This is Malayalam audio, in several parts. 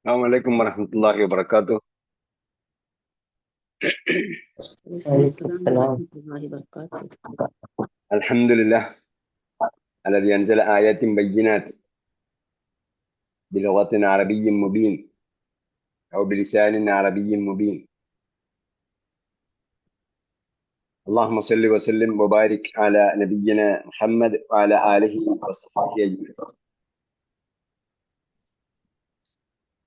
السلام عليكم ورحمة الله وبركاته. السلام. ورحمة الله وبركاته الحمد لله. الذي أنزل آيات بينات بلغة عربي مبين أو بلسان عربي مبين. اللهم صل وسلم وبارك على نبينا محمد وعلى آله وصحبه أجمعين.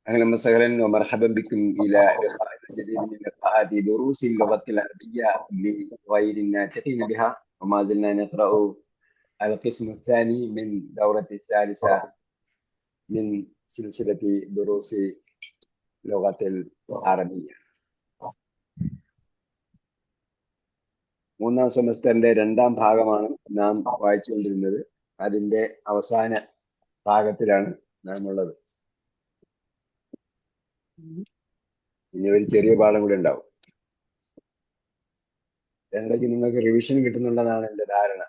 أهلا وسهلا ومرحبا بكم إلى لقاء جديد من لقاءات دروس اللغة العربية لغير الناطقين بها وما زلنا نقرأ القسم الثاني من دورة الثالثة من سلسلة دروس لغة العربية മൂന്നാം സെമസ്റ്ററിന്റെ രണ്ടാം ഭാഗമാണ് നാം വായിച്ചുകൊണ്ടിരുന്നത് അതിന്റെ അവസാന ഭാഗത്തിലാണ് നാം ഉള്ളത് ഇനി ഒരു ചെറിയ പാഠം കൂടി ഉണ്ടാവും. ഇടയ്ക്ക് നിങ്ങൾക്ക് റിവിഷൻ കിട്ടുന്നുണ്ടെന്നാണ് എന്റെ ധാരണ.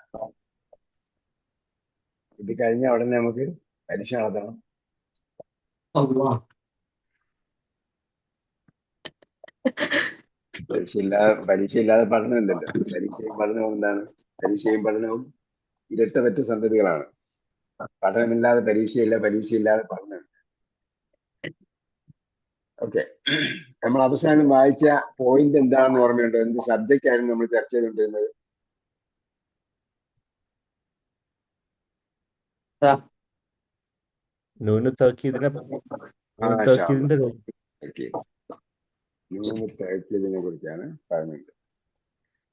ഇത് കഴിഞ്ഞ ഉടനെ നമുക്ക് പരീക്ഷ നടത്തണം. പരീക്ഷയില്ലാതെ പഠനം പഠനമില്ലല്ലോ പരീക്ഷയും പഠനവും എന്താണ്? പരീക്ഷയും പഠനവും ഇരട്ട പറ്റ സന്തതികളാണ്. പഠനമില്ലാതെ പരീക്ഷയില്ല പരീക്ഷയില്ലാതെ പഠനം. ഓക്കെ നമ്മൾ അവസാനം വായിച്ച പോയിന്റ് എന്താണെന്ന് ഓർമ്മയുണ്ടോ? എന്ത് സബ്ജക്റ്റ് ആയിരുന്നു നമ്മൾ ചർച്ച ചെയ്തുകൊണ്ടിരുന്നത്? നൂന് കുറിച്ചാണ് പറഞ്ഞത്.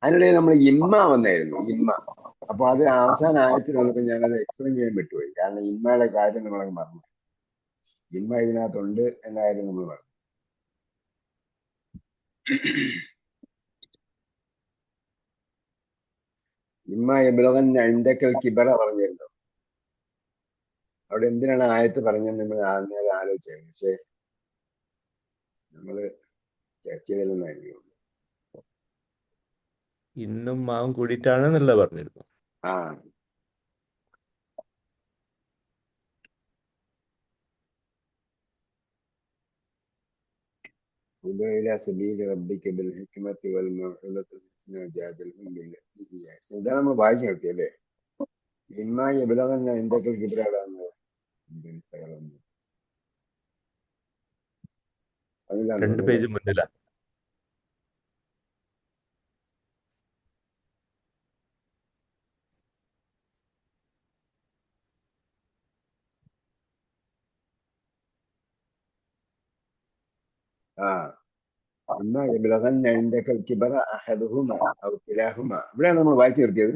അതിനിടയിൽ നമ്മൾ ഇമ്മ വന്നായിരുന്നു ഇമ്മ. അപ്പൊ അത് അവസാന ആയത്തിൽ വന്നപ്പോൾ അത് എക്സ്പ്ലെയിൻ ചെയ്യാൻ വിട്ടുപോയി. കാരണം ഇമ്മയുടെ കാര്യം നമ്മളങ്ങ് മറന്നു. ഇമ്മ ഇതിനകത്തുണ്ട് എന്നായിരുന്നു കാര്യം നമ്മൾ പറഞ്ഞു ഇമ്മ എബിലകൻ അണ്ടക്കൽ കിബറ പറഞ്ഞിരുന്നു. അവിടെ എന്തിനാണ് ആയത്ത് പറഞ്ഞത് നമ്മൾ ആദ്യം ആലോചിച്ചത് പക്ഷേ നമ്മൾ ചർച്ച ഇന്നും മാവും കൂടിയിട്ടാണെന്നല്ല പറഞ്ഞിരുന്നു ആ. ادع إلى سبيل ربك بالحكمة والموعظة الحسنى وجادلهم بالتي هي أحسن ഇതാണ് നമ്മൾ വായിച്ചു നിർത്തിയല്ലേ ഇമ്മ എബിലകൻ എന്തൊക്കെ കിബിറാടാന്ന് അതിലാണ് രണ്ട് പേജ് മുന്നിലാ കിബറ അഹദുഹുമ ഔ കിലാഹുമ. ഇവിടെയാണ് നമ്മൾ വായിച്ചു നിർത്തിയത്?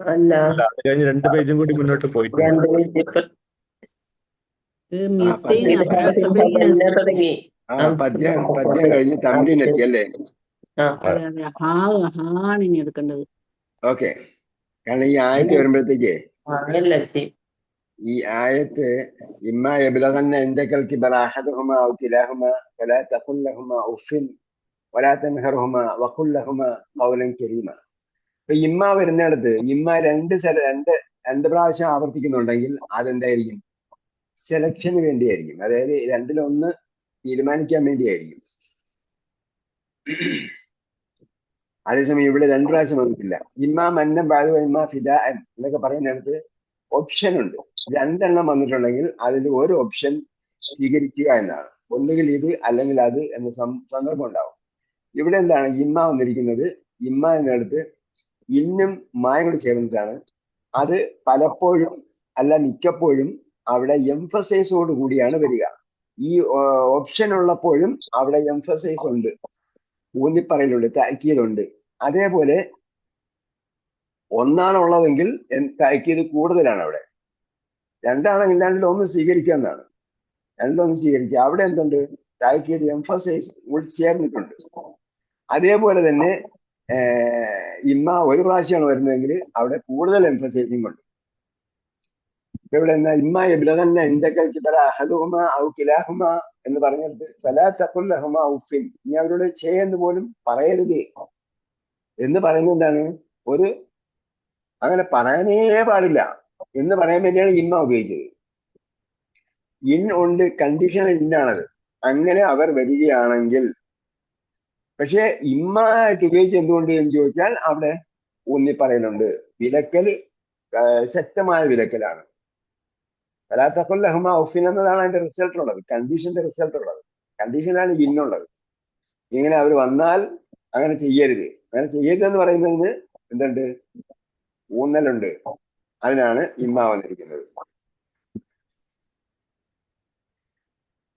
അല്ല. അല്ല, അത് കഴിഞ്ഞ് രണ്ട് പേജും കൂടി മുന്നോട്ട് പോയിട്ടുണ്ട് രണ്ട് മിനിറ്റ് ഇപ്പൊ ഇത് മ്യൂട്ടേന് പത്ത് അക്ഷരസഭയിൽ തന്നെ തുടങ്ങി. ആ പദ്യം പദ്യം കഴിഞ്ഞ് തമ്മിലെത്തി അല്ലേ? ആ. അതെ അതെ. ഹാ ഹാണ് ഇനി എടുക്കേണ്ടത്. ഓക്കെ. കാരണം ഈ ആയത്ത് വരുമ്പോഴത്തേക്ക് ചി ഈ ആയത്ത് ഇമ്മ എബിലകന്ന കിബറ അഹദുഹുമ ഔ കിലാഹുമ വലാ തഖുൽ ലഹുമ ഉഫിൻ വലാ തൻഹർഹുമ വഖുൽ ലഹുമ ഖൗലൻ കരീമ. ഇപ്പൊ ഇമ്മ വരുന്നിടത്ത് ഇമ്മ രണ്ട് രണ്ട് രണ്ട് പ്രാവശ്യം ആവർത്തിക്കുന്നുണ്ടെങ്കിൽ അതെന്തായിരിക്കും? സെലക്ഷന് വേണ്ടിയായിരിക്കും. അതായത് രണ്ടിലൊന്ന് തീരുമാനിക്കാൻ വേണ്ടിയായിരിക്കും. അതേസമയം ഇവിടെ രണ്ടു പ്രാവശ്യം വന്നിട്ടില്ല. ഇമ്മ മന്നം ബാധു ഇമ്മ ഫിദ എന്നൊക്കെ പറയുന്നിടത്ത് ഓപ്ഷൻ ഉണ്ട്. രണ്ടെണ്ണം വന്നിട്ടുണ്ടെങ്കിൽ അതിൽ ഒരു ഓപ്ഷൻ സ്വീകരിക്കുക എന്നാണ്. ഒന്നുകിൽ ഇത് അല്ലെങ്കിൽ അത് എന്ന സന്ദർഭം ഉണ്ടാവും. ഇവിടെ എന്താണ് ഇമ്മ വന്നിരിക്കുന്നത്? ഇമ്മ എന്നിടത്ത് ഇന്നും മായം കൂടി ചേർന്നിട്ടാണ്. അത് പലപ്പോഴും അല്ല മിക്കപ്പോഴും അവിടെ എംഫസൈസോട് കൂടിയാണ് വരിക. ഈ ഓപ്ഷൻ ഉള്ളപ്പോഴും അവിടെ എംഫസൈസ് ഉണ്ട്. ഊന്നിപ്പറയലുണ്ട് താക്കീതുണ്ട് അതേപോലെ ഒന്നാണ് ഉള്ളതെങ്കിൽ എൻ- താക്കീത് കൂടുതലാണ് അവിടെ. രണ്ടാണെങ്കിൽ രണ്ടിൽ ഒന്ന് സ്വീകരിക്കുക എന്നാണ് രണ്ടിലൊന്ന് സ്വീകരിക്കുക. അവിടെ എന്തുണ്ട്? താക്കീത് എംഫസൈസ് ചേർന്നിട്ടുണ്ട്. അതേപോലെ തന്നെ ഇമ്മ ഒരു പ്രാവശ്യമാണ് വരുന്നതെങ്കിൽ അവിടെ കൂടുതൽ എംഫസൈസിങ് ഉണ്ട്. ഇപ്പൊ ഇവിടെ എന്താ? ഇമ്മ എബ്ലതന്നെ എന്തൊക്കെ കിബറ അഹദുഹുമ ഔ കിലാഹുമ എന്ന് പറഞ്ഞിട്ട് ഫലാ തഖുൽ ലഹുമ ഉഫിൻ. ഇനി അവരോട് എന്ന് പോലും പറയരുത്. എന്ന് പറയുന്നത് എന്താണ്? ഒരു അങ്ങനെ പറയാനേ പാടില്ല. എന്ന് പറയാൻ വേണ്ടിയാണ് ഇന്ന ഉപയോഗിച്ചത്. ഇൻ ഉണ്ട് കണ്ടീഷൻ ഇന്നാണത്. അങ്ങനെ അവർ വരികയാണെങ്കിൽ പക്ഷെ ഇമ്മായിട്ട് ഉപയോഗിച്ച് എന്തുകൊണ്ട് എന്ന് ചോദിച്ചാൽ അവിടെ ഊന്നി പറയുന്നുണ്ട് വിലക്കൽ ശക്തമായ വിലക്കലാണ്. വരാത്തപ്പോൾ ലഹ്മ ഓഫിൻ എന്നതാണ് അതിന്റെ റിസൾട്ട് ഉള്ളത്. കണ്ടീഷന്റെ റിസൾട്ട് ഉള്ളത്. കണ്ടീഷനാണ് ഇന്നുള്ളത് ഇങ്ങനെ അവർ വന്നാൽ അങ്ങനെ ചെയ്യരുത്. അങ്ങനെ ചെയ്യരുത് എന്ന് പറയുന്നതിന് എന്തുണ്ട്? ഊന്നലുണ്ട്. അതിനാണ് ഇമ്മ വന്നിരിക്കുന്നത്.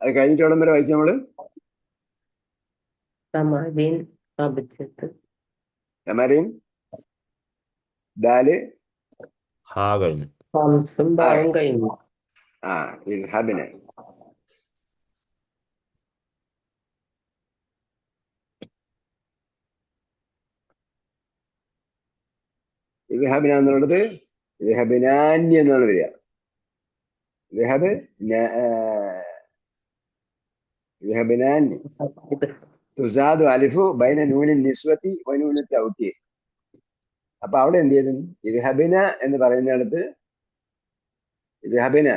അത് കഴിഞ്ഞിട്ട് എവിടം വരെ വായിച്ചു നമ്മൾ? സമാധീൻ ദാൽ. ഹാ കഴിഞ്ഞു. ആ ഇൽഹബിന എന്നുള്ളത് ഇൽഹബിനാന്യ എന്നാണ് വരിക ന- ആ, തുസാദു അലിഫു ബൈന നൂനിൻ നിസ്വത്തി വനൂനി തൗക്കി. അപ്പൊ അവിടെ എന്ത് ചെയ്തു ഇർഹബിന എന്ന് പറയുന്നിടത്ത് ഇർഹബിന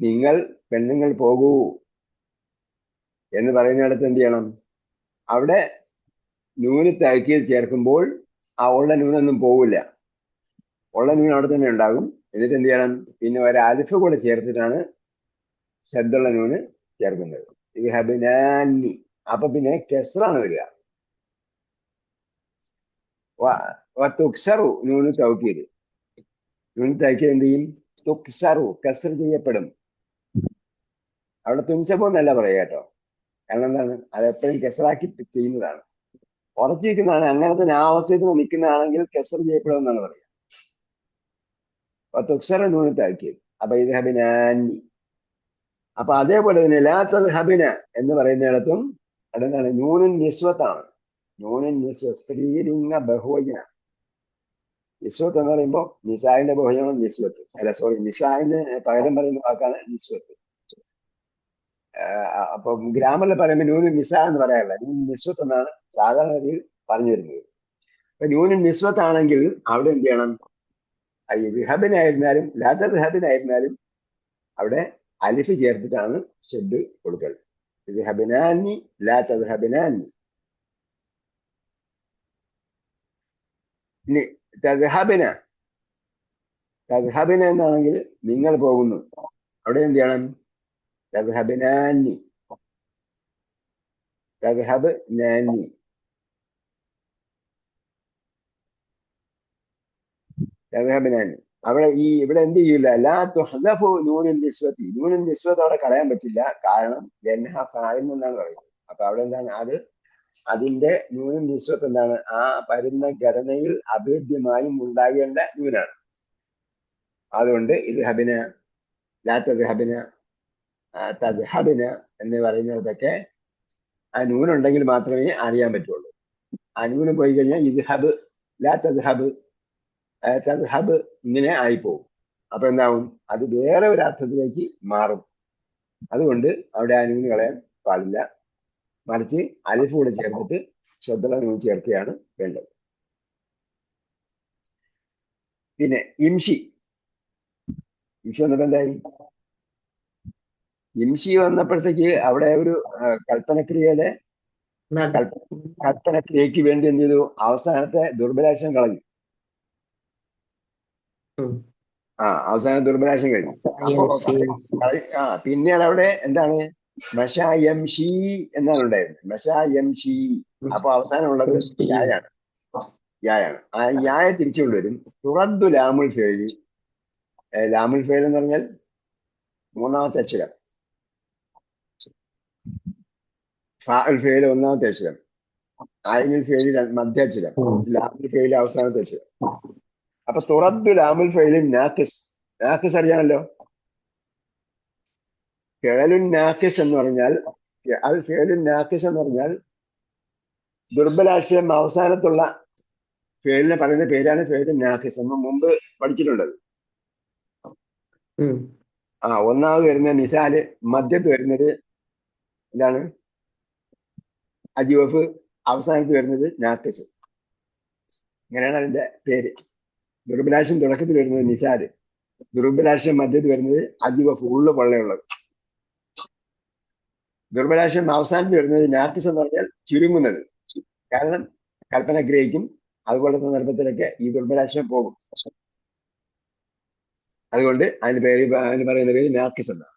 നിങ്ങൾ പെണ്ണുങ്ങൾ പോകൂ എന്ന് പറയുന്നിടത്ത് എന്ത് ചെയ്യണം? അവിടെ നൂന് താക്കീത് ചേർക്കുമ്പോൾ ആ ഉള്ള നൂനൊന്നും പോവില്ല. ഉള്ള നൂൻ അവിടെ തന്നെ ഉണ്ടാകും. എന്നിട്ട് എന്ത് ചെയ്യണം? പിന്നെ ഒരു അലിഫ് കൂടെ ചേർത്തിട്ടാണ് ശബ്ദമുള്ള നൂന് ചേർക്കുന്നത്. ഇർഹബിനാന്നി അപ്പൊ പിന്നെ കെസ്റാണ് വരിക. തുക്സറു നൂന് തൗക്കീത് നൂന് തൗക്കീത് എന്ത് ചെയ്യും? തുക്സറു കസർ ചെയ്യപ്പെടും. അവിടെ തുൻസബോ എന്നല്ല പറയുക കേട്ടോ. കാരണം എന്താണ്? അത് എപ്പോഴും കെസറാക്കി ചെയ്യുന്നതാണ്. ഉറച്ചിരിക്കുന്നതാണ്. അങ്ങനെ തന്നെ ആ അവസ്ഥയിൽ നിൽക്കുന്നതാണെങ്കിൽ കെസർ ചെയ്യപ്പെടും എന്നാണ് പറയുക. അപ്പൊ തുക്സറ നൂന് അപ്പൊ ഇത് ഹബിനാനി അപ്പൊ അതേപോലെ തന്നെ ലാത്തത് ഹബിന എന്ന് പറയുന്നിടത്തും അതെന്താണ്? നൂനൻ നിസ്വത്താണ്. Noonan Nizwa സ്ത്രീലിംഗ ബഹുവചന. നിസ്വത്ത് എന്ന് പറയുമ്പോൾ നിസായിന്റെ ബഹുജനം നിസ്വത്ത്. അല്ല സോറി നിസായിന് പകരം പറയുന്ന വാക്കാണ് നിസ്വത്ത്. അപ്പൊ ഗ്രാമറിൽ പറയുമ്പോൾ ന്യൂനൻ നിസ എന്ന് പറയാറില്ല. നൂനൻ നിസ്വത്ത് എന്നാണ് സാധാരണ രീതിയിൽ പറഞ്ഞു വരുന്നത് അപ്പൊ ന്യൂനൻ നിസ്വത്ത് ആണെങ്കിൽ അവിടെ എന്ത് ചെയ്യണം? വിഹബിനായിരുന്നാലും ലാത്ത വിഹബിനായിരുന്നാലും അവിടെ അലിഫ് ചേർത്തിട്ടാണ് ഷെഡ് കൊടുക്കൽ. വിഹബിനാനി ലാ വിഹബിനാനി ഇനി തദ്ഹബിന. തദ്ഹബിന എന്നാണെങ്കിൽ നിങ്ങൾ പോകുന്നു. അവിടെ എന്ത് ചെയ്യണം? തദ്ഹബിനാനി തദ്ഹബ് നാനി തദ്ഹബിനാനി അവിടെ ഈ ഇവിടെ എന്ത് ചെയ്യില്ല ലാ തുഹദഫു നൂനിൻ നിസ്വത്തി. നൂനിൻ നിസ്വത്ത് അവിടെ കളയാൻ പറ്റില്ല. കാരണം ലൻഹ ഫായിൽ നിന്നാണ് പറയുന്നത്. അപ്പൊ അവിടെ എന്താണ്? അത് അതിന്റെ നൂനും നിസ്വത്ത് എന്താണ്? ആ വരുന്ന ഘടനയിൽ അഭേദ്യമായും ഉണ്ടാകേണ്ട നൂനാണ്. അതുകൊണ്ട് ഇത് ഹബിന ലാ തദ്ഹബിന തദ്ഹബിന എന്ന് പറയുന്നതൊക്കെ ആ നൂനുണ്ടെങ്കിൽ മാത്രമേ അറിയാൻ പറ്റുള്ളൂ. ആ നൂന് പോയി കഴിഞ്ഞാൽ ഇത് ഹബ് ലാ തദ്ഹബ് തദ്ഹബ് ഇങ്ങനെ ആയിപ്പോവും. അപ്പൊ എന്താവും? അത് വേറെ ഒരു അർത്ഥത്തിലേക്ക് മാറും. അതുകൊണ്ട് അവിടെ ആ നൂന് കളയാൻ പാടില്ല. മറിച്ച് അലിഫ് കൂടെ ചേർത്തിട്ട് ശ്രദ്ധ നൂൻ ചേർക്കുകയാണ് വേണ്ടത്. പിന്നെ ഇംഷി. ഇംഷി വന്നപ്പോ എന്തായി? ഇംഷി വന്നപ്പോഴത്തേക്ക് അവിടെ ഒരു കൽപ്പനക്രിയയുടെ കൽപ്പനക്രിയക്ക് വേണ്ടി എന്ത് ചെയ്തു? അവസാനത്തെ ദുർബലാക്ഷം കളഞ്ഞു. ആ അവസാന ദുർബലാക്ഷം കഴിഞ്ഞു. ആ പിന്നെയാണ് അവിടെ എന്താണ്? മഷ എം ഷീ എന്നാണ് ഉണ്ടായിരുന്നത് മഷ എം ഷീ. അപ്പൊ അവസാനമുള്ളത് യായാണ്. യായാണ്. ആ യായ തിരിച്ചു കൊണ്ടുവരും. തുറദ്ദു ലാമുൽ ഫേഴി ലാമുൽ ഫേൽ എന്ന് പറഞ്ഞാൽ മൂന്നാമത്തെ അക്ഷരം. ഫാൽ ഫേൽ ഒന്നാമത്തെ അക്ഷരം. ആയിനുൽ ഫേലി മധ്യാക്ഷരം ലാമുൽ ഫേലി അവസാനത്തെ അക്ഷരം. അപ്പൊ തുറദ്ദു ലാമുൽ ഫൈലിൻ നാക്കിസ്. നാക്കിസ് അറിയാമല്ലോ? ഫേലുൻ നാക്കിസ് എന്ന് പറഞ്ഞാൽ അൽ ഫേലുൻ നാക്കിസ് എന്ന് പറഞ്ഞാൽ ദുർബലാക്ഷരം അവസാനത്തുള്ള ഫേലിനെ പറയുന്ന പേരാണ് ഫേലുൻ നാക്കിസ്. എന്ന് മുമ്പ് പഠിച്ചിട്ടുള്ളത് ആ ഒന്നാമത് വരുന്ന നിസാൽ മധ്യത്ത് വരുന്നത് എന്താണ്? അജിവഫ് അവസാനത്ത് വരുന്നത് നാക്കിസ്. ഇങ്ങനെയാണ് അതിന്റെ പേര്. ദുർബലാക്ഷം തുടക്കത്തിൽ വരുന്നത് നിസാര്. ദുർബലാശം മധ്യത്തിൽ വരുന്നത് അതീവ ഫുള്ള് പൊള്ളയുള്ളത്. ദുർബലാശം അവസാനത്തിൽ വരുന്നത് നാർക്കിസ് എന്ന് പറഞ്ഞാൽ ചുരുങ്ങുന്നത്. കാരണം കൽപ്പന ഗ്രഹിക്കും അതുപോലെ സന്ദർഭത്തിലൊക്കെ ഈ ദുർബലാശം പോകും. അതുകൊണ്ട് അതിന് പേര് അതിന് പറയുന്ന പേര് നാക്കിസ് എന്നാണ്.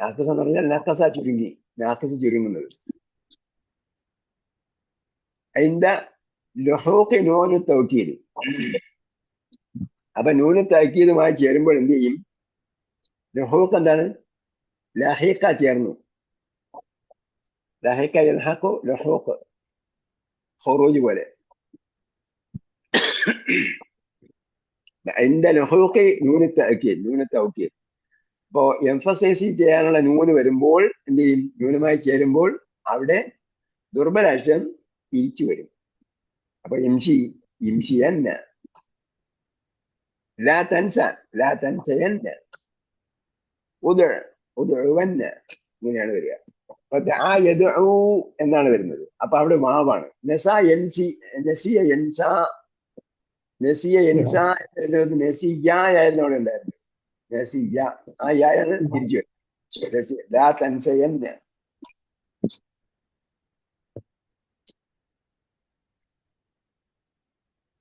നാക്കിസ് എന്ന് പറഞ്ഞാൽ നക്കസ ചുരുങ്ങി നാക്കിസ് ചുരുങ്ങുന്നത്. അതിന്റെ ലഹോക്ക് നോന് തൗക്കീത് അപ്പൊ നൂന് തൗക്കീതുമായി ചേരുമ്പോൾ എന്ത് ചെയ്യും? ലഹോക്ക് എന്താണ്? ലഹീക്ക ചേർന്നു. ലഹീക്ക ലഹക്കു ലഹോക്ക് ഹൊറൂജ് പോലെ. എന്റെ ലഹൂക്ക് നൂന് തൗക്കീത് നൂന് തൗക്കീത് അപ്പോ എംഫസൈസ് ചെയ്യാനുള്ള നൂന് വരുമ്പോൾ എന്ത് ചെയ്യും? നൂനുമായി ചേരുമ്പോൾ അവിടെ ദുർബലാക്ഷം തിരിച്ചു വരും. അപ്പൊ ഇംഷി ഇംഷിയന്ന ലാ തൻസ ലാ തൻസയന്ന ഉദ ഉദുവന്ന ഇങ്ങനെയാണ് വരിക അപ്പൊ ദആ യദ്ഉ എന്നാണ് വരുന്നത്. അപ്പൊ അവിടെ വാവാണ് നസ എൻസി നസിയ എൻസ നസിയ എൻസ എന്നുള്ളത് നസിയ ആയിരുന്നു അവിടെ ഉണ്ടായിരുന്നത് നസിയ ആ യായാണ് തിരിച്ചു വരുന്നത് നസിയ ലാ തൻസയന്ന.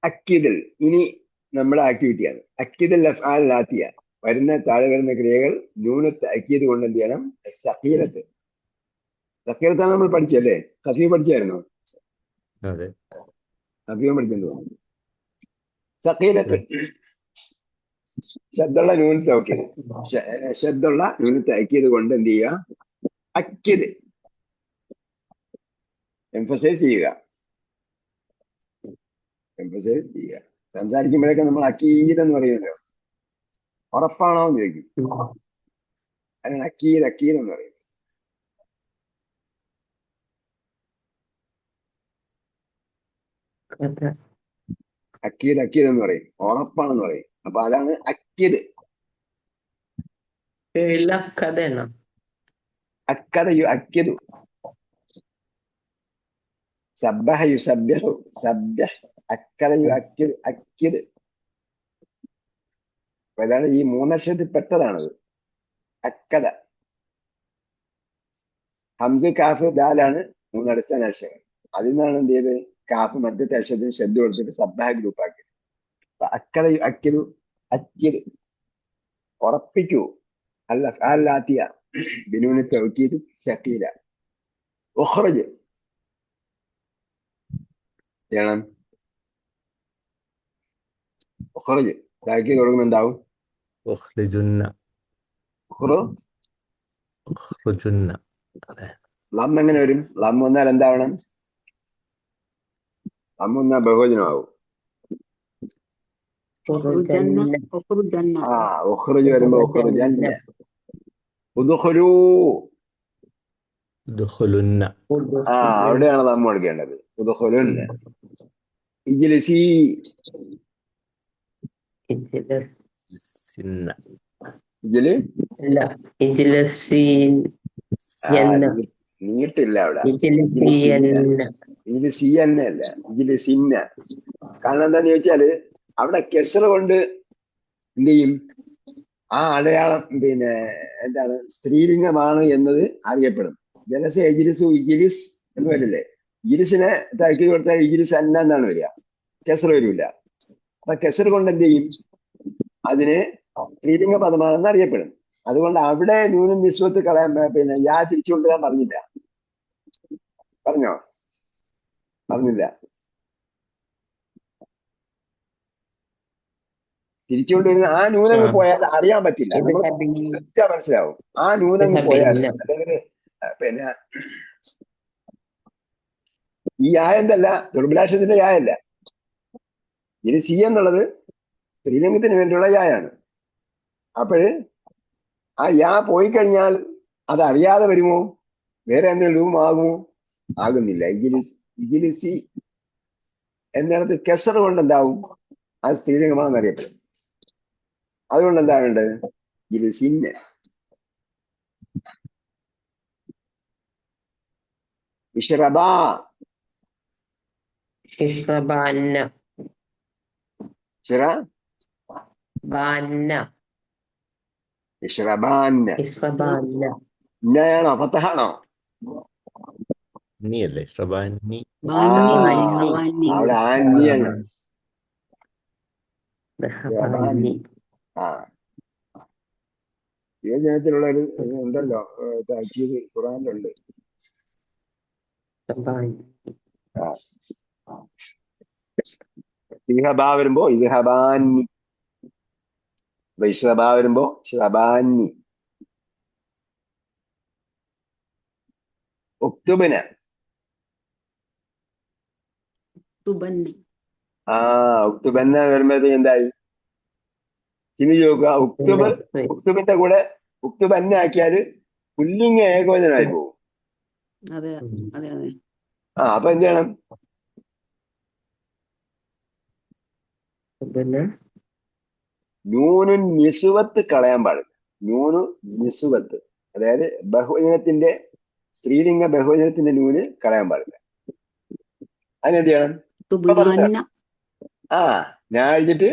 അക്കിദൽ. ഇനി നമ്മുടെ ആക്ടിവിറ്റിയാണ് അക്കിദൽ അഫ്ആൽ ലാത്തിയ. വരുന്ന താഴെ വരുന്ന ക്രിയകൾ ന്യൂനത്ത് അക്കിയത് കൊണ്ട് എന്ത് ചെയ്യണം? സഖീലത്ത് സഖീലത്താണ് നമ്മൾ പഠിച്ചല്ലേ സഫീ പഠിച്ചായിരുന്നു? സഫീം പഠിച്ചെന്ന് തോന്നുന്നു. സഖീലത്ത് ശബ്ദമുള്ള ന്യൂനത്ത് ഓക്കെ. ശബ്ദമുള്ള ന്യൂനത്ത് അക്കിയത് കൊണ്ട് എന്ത് ചെയ്യുക? അക്കിത് എംഫസൈസ് ചെയ്യുക. എംഫസൈസ് ചെയ്യുക സംസാരിക്കുമ്പോഴൊക്കെ നമ്മൾ അക്കീത് എന്ന് പറയുമല്ലോ. ഉറപ്പാണോ എന്ന് ചോദിക്കും അതിനാണ് അക്കീത് അക്കീത് എന്ന് പറയും. കഥ അക്കീത് അക്കീത് എന്ന് പറയും. ഉറപ്പാണെന്ന് പറയും. അപ്പൊ അതാണ് അക്കീത് അക്കഥയു അക്കിയതു സബ്ബഹ യു സബ്യഹു സബ്യഹ് അക്കരയും അക്കിയത് അക്കിയത് ഏതാണ് ഈ മൂന്നക്ഷരത്തിൽ പെട്ടതാണത്. അക്കത ഹംസ കാഫ് ദാലാണ് മൂന്ന് അടിസ്ഥാന അക്ഷരങ്ങൾ. അതിൽ നിന്നാണ് എന്ത് ചെയ്ത് കാഫ് മധ്യത്തെ അക്ഷരത്തിന് ശബ്ദം കൊടുത്തിട്ട് സബ്ദാഹ ഗ്രൂപ്പാക്കി അക്കത അക്കിയതു അക്കിയത് ഉറപ്പിക്കൂ. അല്ല ഫാലാത്തിയ ബിനുവിനെ തൗക്കീത് ശക്കീല ഉഹ്റജ് ചെയ്യണം ഉഖ്റജ് താക്കീത് കൊടുക്കുമ്പോൾ എന്താവും ഉഖ്റു ഉഖ്റുജുന്ന അതെ ലം എങ്ങനെ വരും ലം വന്നാൽ എന്താവണം ലം വന്നാൽ ബഹുവചനമാവും ആ ഉഖ്റജ് വരുമ്പോ ഉഖ്റുജന്ന ഉദ്ഖുലൂ ദുഖുലുന്ന ആ അവിടെയാണ് ലം കൊടുക്കേണ്ടത് ഉദ്ഖുലുന്ന ഇജ്ലിസി ഇജ്ലസ് സിന്ന ഇതിൽ അല്ല ഇജ്ലസീൻ ആ, എന്ന ഇതിൽ നീട്ടില്ല അവിടെ. ഇതിൽ സി അല്ല? ഇതിൽ സിന്ന കാരണം എന്താന്ന് ചോദിച്ചാൽ അവിടെ കെസർ കൊണ്ട് എന്ത് ചെയ്യും? ആ അടയാളം പിന്നെ എന്താണ്? സ്ത്രീലിംഗമാണ് എന്നത് അറിയപ്പെടും. ജലസ എജിലിസ് ഇജിലിസ് എന്ന് വരില്ലേ? ഇജിലിസിനെ താക്കി കൊടുത്താൽ ഇജിലിസ് അന്ന എന്നാണ് വരിക. കെസർ വരില്ല അപ്പൊ കെസർ കൊണ്ട് എന്ത് ചെയ്യും? അതിന് സ്ത്രീലിംഗ പദമാണെന്ന് അറിയപ്പെടും അതുകൊണ്ട് അവിടെ ന്യൂനം നിസ്വത്ത് കളയാൻ പിന്നെ യാ തിരിച്ചു കൊണ്ടുവരാൻ പറഞ്ഞില്ല. പറഞ്ഞോ? പറഞ്ഞില്ല. തിരിച്ചുകൊണ്ടിരുന്ന ആ ന്യൂനങ്ങൾ പോയാൽ അറിയാൻ പറ്റില്ല. മനസ്സിലാവും. ആ ന്യൂനങ്ങൾ പോയാൽ. അല്ലെങ്കിൽ പിന്നെ ഈ യായന്തല്ല ദുർഭിലാഷത്തിന്റെ യായല്ല. ഇത് സി എന്നുള്ളത് സ്ത്രീലിംഗത്തിന് വേണ്ടിയുള്ള യായാണ്. അപ്പോഴ് ആ യാ പോയി കഴിഞ്ഞാൽ അത് അറിയാതെ വരുമോ? വേറെ എന്തെങ്കിലും രൂപമാകുമോ ആകുന്നില്ല. ഇജിലിസ് എന്നിടത്ത് കെസർ കൊണ്ട് എന്താവും? അത് സ്ത്രീലിംഗമാണെന്ന് അറിയപ്പെടും. അതുകൊണ്ട് എന്താ വേണ്ടത്? ജിലിസിന് ഇഷ്റബാ ഇഷ്റബാന്ന ഇഷ്റ ബാന്ന ഇഷ്റബാൻ ഇഷ്റബാന്ന ഇന്നയാണോ ഫത്തഹാണോ നീ അല്ലേ ശ്രബാനി ബാന്നി ആ. എന്നായി, സവാന്നി. അവിടെ ആന്റിയാണ് ദഹബാനി ആ യുവജനത്തിലുള്ള ഒരു ഇത് ഉണ്ടല്ലോ ഏഹ് താക്കീത് ഖുറാനിലുണ്ട് ദഹബാനി ഇഹബാ വരുമ്പോ ഇഹബാന്നി ഇഷബാ വരുമ്പോ ഷബാന്നി ഒക്തുബന് ആ ഉക്തുബന്ന വരുമ്പോഴത്തേക്ക് എന്തായി? ചിന്തി നോക്കുക ഉക്തുബ് ഉക്തുബിന്റെ കൂടെ ഒക്തുബന്നെ ആക്കിയാൽ പുല്ലിങ് ഏകോചനായി പോകും. അതെ അതെ അതെ. ആ അപ്പൊ എന്ത് ചെയ്യണം? പിന്നെ? നൂനു നിസുവത്ത് കളയാൻ പാടില്ല. നൂനു നിസുവത്ത്. അതായത് ബഹുവചനത്തിന്റെ സ്ത്രീലിംഗ ബഹുവചനത്തിന്റെ നൂന് കളയാൻ പാടില്ല. അതിനെന്ത് ചെയ്യണം ആ ഞാൻ കഴിഞ്ഞിട്ട്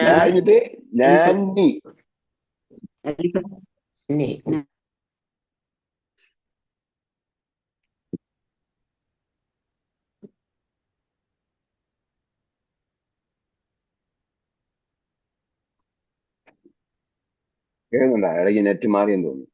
ഞാൻ അഴിഞ്ഞിട്ട് ഞാൻ കഴിഞ്ഞിട്ട് നാന്നി അലിഫ് കേൾക്കുന്നുണ്ടോ ഇടയ്ക്ക് നെറ്റ് മാറിയെന്ന് തോന്നുന്നു